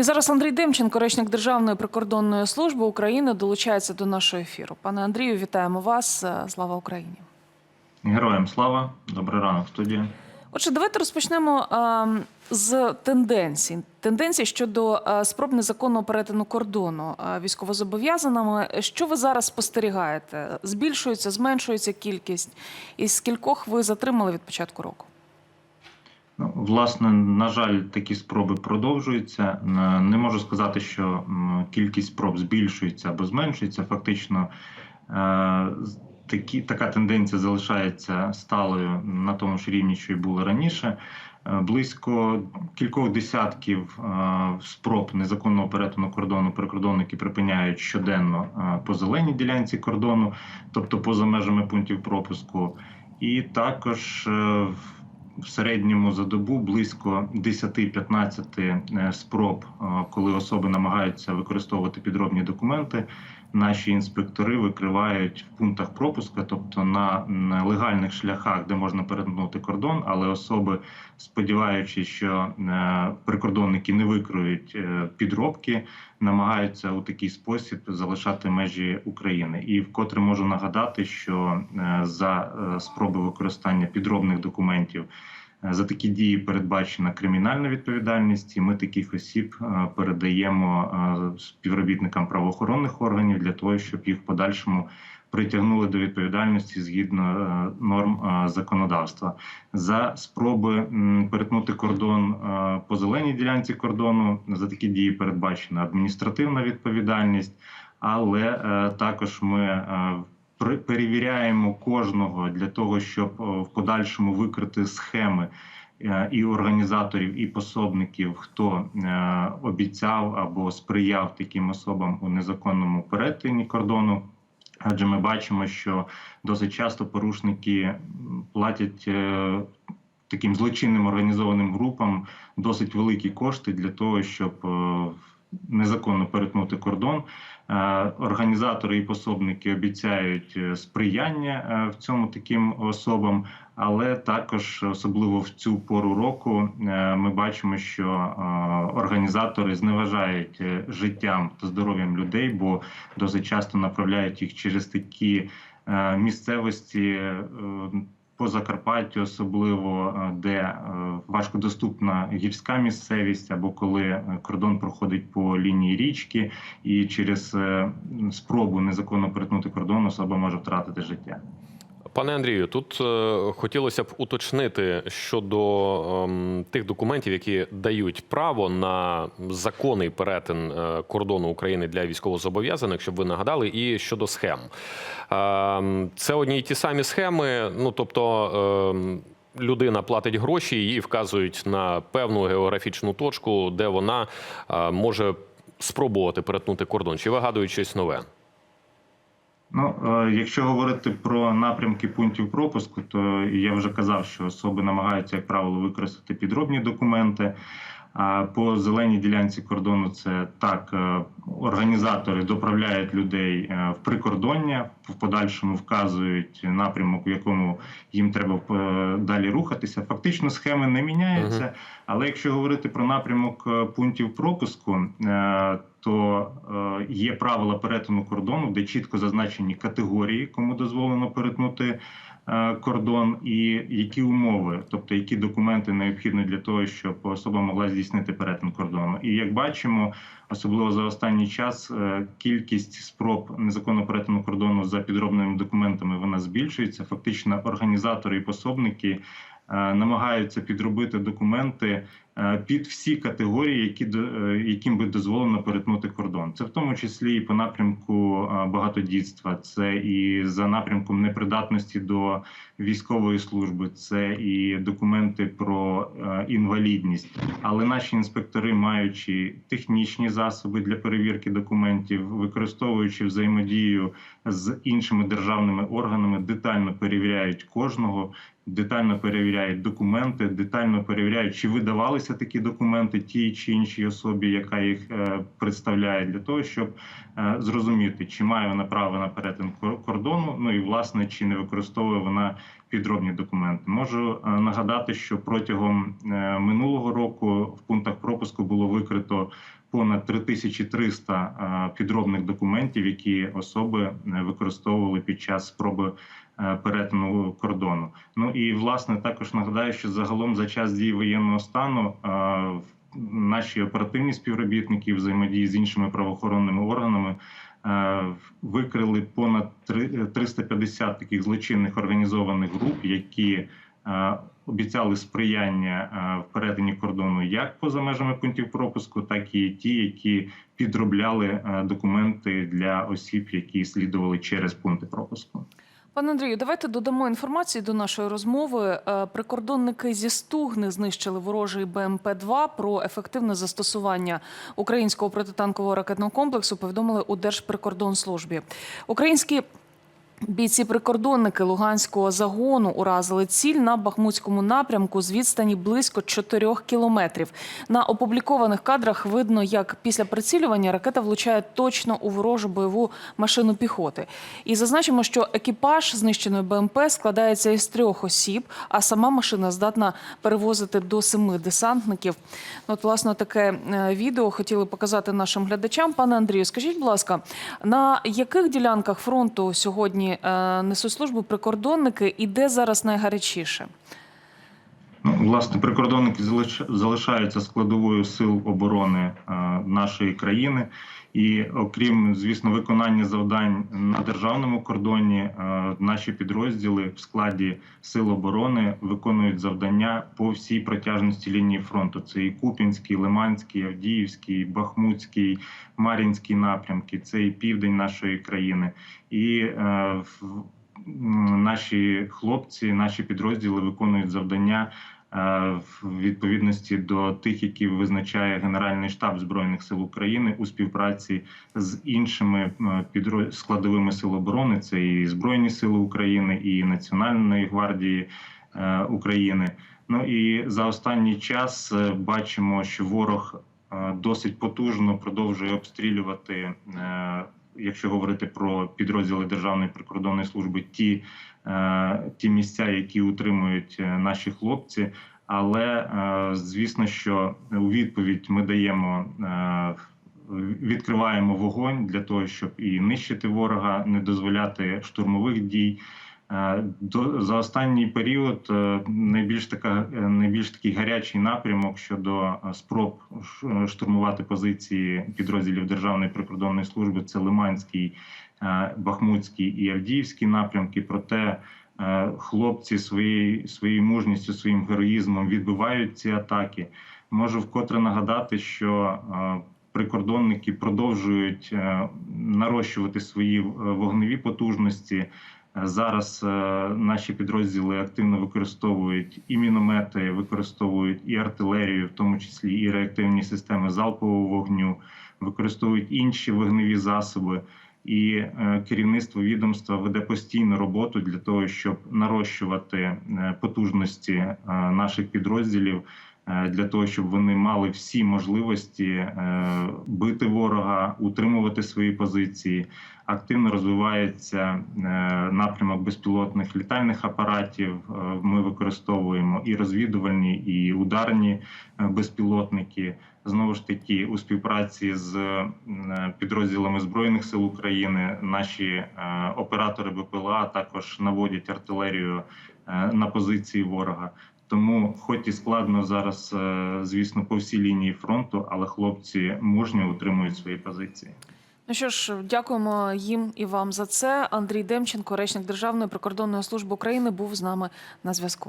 І зараз Андрій Демченко, речник Державної прикордонної служби України, долучається до нашого ефіру. Пане Андрію, вітаємо вас. Е, Слава Україні! Героям слава, добрий ранок, студія. Отже, давайте розпочнемо е, з тенденцій. Тенденцій щодо е, спроб незаконного перетину кордону е, військовозобов'язаними. Що ви зараз спостерігаєте? Збільшується, зменшується кількість? І скількох ви затримали від початку року? Ну, власне, на жаль, такі спроби продовжуються. Не можу сказати, що кількість спроб збільшується або зменшується. Фактично, е, такі, така тенденція залишається сталою на тому ж рівні, що й було раніше. Е, Близько кількох десятків е, спроб незаконного перетину кордону прикордонники припиняють щоденно по зеленій ділянці кордону, тобто поза межами пунктів пропуску. І також в- середньому за добу близько 10-15 е, спроб, е, коли особи намагаються використовувати підробні документи. Наші інспектори викривають в пунктах пропуска, тобто на легальних шляхах, де можна перетнути кордон, але особи, сподіваючись, що е, прикордонники не викриють е, підробки, намагаються у такий спосіб залишати межі України. І вкотре можу нагадати, що е, за спроби використання підробних документів. Е, За такі дії передбачена кримінальна відповідальність, і ми таких осіб е, передаємо е, співробітникам правоохоронних органів для того, щоб їх в подальшому притягнули до відповідальності згідно норм законодавства. За спроби перетнути кордон по зеленій ділянці кордону за такі дії передбачена адміністративна відповідальність, але також ми перевіряємо кожного для того, щоб е, в подальшому викрити схеми е, і організаторів, і пособників, хто е, обіцяв або сприяв таким особам у незаконному перетині кордону. Адже ми бачимо, що досить часто порушники платять таким злочинним організованим групам досить великі кошти для того, щоб незаконно перетнути кордон. Е, Організатори і пособники обіцяють е, сприяння е, в цьому таким особам, але також особливо в цю пору року ми бачимо, що організатори зневажають життям та здоров'ям людей, бо досить часто направляють їх через такі місцевості. По Закарпаттю, особливо е, де е, важкодоступна гірська місцевість, або коли е, кордон проходить по лінії річки, і через спробу незаконно перетнути кордон особа може втратити життя. Пане Андрію, тут е, хотілося б уточнити щодо ем, тих документів, які дають право на законний перетин е, кордону України для військовозобов'язаних, щоб ви нагадали, і щодо схем. Ем, це одні й ті самі схеми. Ну тобто. ем, Людина платить гроші, її вказують на певну географічну точку, де вона е, може спробувати перетнути кордон. Чи вигадують щось нове? Ну, е, якщо говорити про напрямки пунктів пропуску, то я вже казав, що особи намагаються, як правило, використати підробні документи. По зеленій ділянці кордону це так, е, організатори доправляють людей е, в прикордоння, в подальшому вказують напрямок, в якому їм треба е, далі рухатися. Фактично схеми не міняються. Але якщо говорити про напрямок пунктів пропуску, то є правила перетину кордону, де чітко зазначені категорії, кому дозволено перетнути кордон, і які умови, тобто які документи необхідні для того, щоб особа могла здійснити перетин кордону. І як бачимо, особливо за останній час е, кількість спроб незаконного перетину кордону за підробними документами вона збільшується. Фактично, організатори і пособники е, намагаються підробити документи е, під всі категорії, які е, яким би дозволено перетнути кордон. Це в тому числі і по напрямку е, багатодітства, це і за напрямком непридатності до військової служби, це і документи про е, інвалідність. Але наші інспектори, маючи технічні засоби для перевірки документів, використовуючи взаємодію з іншими державними органами, детально перевіряють кожного. Детально перевіряють документи, детально перевіряють, чи видавалися такі документи тій чи іншій особі, яка їх е, представляє, для того, щоб е, зрозуміти, чи має вона право на перетин кордону. Ну і власне чи не використовує вона підробні документи. Можу е, нагадати, що протягом минулого року в пунктах пропуску було викрито понад 3300 е, підробних документів, які особи використовували під час спроби перетину кордону. Ну і власне також нагадаю, що загалом за час дії воєнного стану е, наші оперативні співробітники взаємодії з іншими правоохоронними органами е, викрили понад три- 350 таких злочинних організованих груп, які е, обіцяли сприяння е, в перетині кордону як поза межами пунктів пропуску, так і ті, які підробляли е, документи для осіб, які слідували через пункти пропуску. Пане Андрію, давайте додамо інформації до нашої розмови. Е, Прикордонники зі Стугни знищили ворожий БМП-2. Про ефективне застосування українського протитанкового ракетного комплексу повідомили у Держприкордонслужбі. Українські Бійці-прикордонники Луганського загону уразили ціль на Бахмутському напрямку з відстані близько 4 кілометрів. На опублікованих кадрах видно, як після прицілювання ракета влучає точно у ворожу бойову машину піхоти. І зазначимо, що екіпаж знищеної БМП складається із трьох осіб, а сама машина здатна перевозити до семи десантників. От, власне, таке е, відео хотіли показати нашим глядачам. Пане Андрію, скажіть, будь ласка, на яких ділянках фронту сьогодні е, несуть службу прикордонники і де зараз найгарячіше? Ну, власне, прикордонники залишаються складовою сил оборони е, нашої країни. І окрім, звісно, виконання завдань на державному кордоні, е, наші підрозділи в складі сил оборони виконують завдання по всій протяжності лінії фронту. Це і Купінський, Лиманський, Авдіївський, Бахмутський, Мар'їнський напрямки, це і південь нашої країни. І е, в- наші хлопці, наші підрозділи виконують завдання е, в відповідності до тих, які визначає Генеральний штаб збройних сил України у співпраці з іншими е, складовими сил оборони. Це і Збройні Сили України, і Національної гвардії е, України. Ну і за останній час бачимо, що ворог досить потужно продовжує обстрілювати. Якщо говорити про підрозділи Державної прикордонної служби, ті, е, ті місця, які утримують е, наші хлопці. Але е, звісно, що у відповідь ми даємо відкриваємо вогонь для того, щоб і нищити ворога, не дозволяти штурмових дій. Е, До за останній період е, найбільш така е, найбільш такий гарячий напрямок щодо спроб штурмувати позиції підрозділів Державної прикордонної служби. Це Лиманський, Бахмутський і Авдіївський напрямки. Проте хлопці своєю своєю мужністю, своїм героїзмом відбивають ці атаки. Можу вкотре нагадати, що прикордонники продовжують нарощувати свої вогневі потужності. Зараз е, наші підрозділи активно використовують і міномети, використовують і артилерію, в тому числі і реактивні системи залпового вогню, використовують інші вогневі засоби. І е, керівництво відомства веде постійну роботу для того, щоб нарощувати е, потужності наших підрозділів, для того, щоб вони мали всі можливості е, бити ворога, утримувати свої позиції. Активно розвивається е, напрямок безпілотних літальних апаратів. Е, Ми використовуємо і розвідувальні, і ударні е, безпілотники. Знову ж таки, у співпраці з е, підрозділами збройних сил України наші е, оператори БПЛА також наводять артилерію е, на позиції ворога. Тому, хоч і складно зараз, е, звісно, по всій лінії фронту, але хлопці мужньо утримують свої позиції. Ну що ж, дякуємо їм і вам за це. Андрій Демченко, речник Державної прикордонної служби України, був з нами на зв'язку.